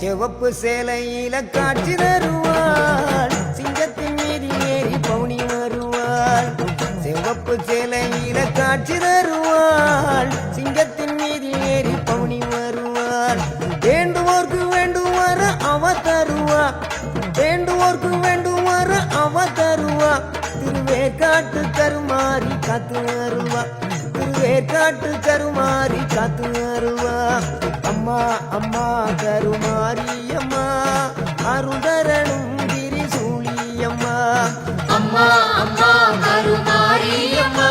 செவப்பு சேலையில காட்சி தருவாள். சிங்கத்தின் மீது ஏறி பவுனி வருவாள். செவப்பு சேலையில காட்சி தருவாள். சிங்கத்தின் மீது ஏறி பவுனி வருவாள். வேண்டுவோர்க்கு வேண்டுவார அவ தருவா வேண்டுவோர்க்கு வேண்டுவார அருவா. வருவா திருவேற்காட்டு கருமாறி காத்து அருவா. அம்மா அம்மா கருமாறி அம்மா. அருதரணும் திரிசூலியம்மா. அம்மா அம்மா கருமாறி அம்மா. கருமாரியம்மா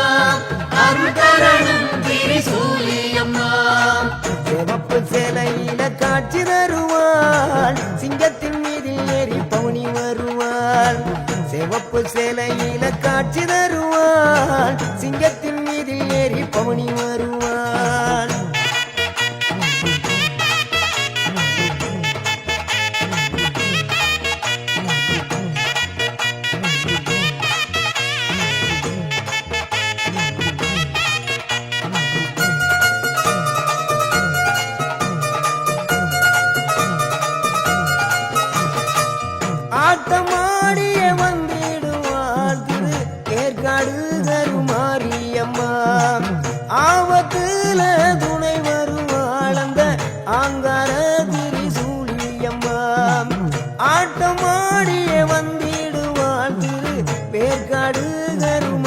அருள்தரணும் திரிசூலியம்மா. சிவப்பு சேலையில காட்சி தருவாள். சிங்கத்தின் மீது ஏறி பவுனி வருவாள். சிவப்பு சேலையில காட்சி தருவாள். சிங்கத்தின் திரு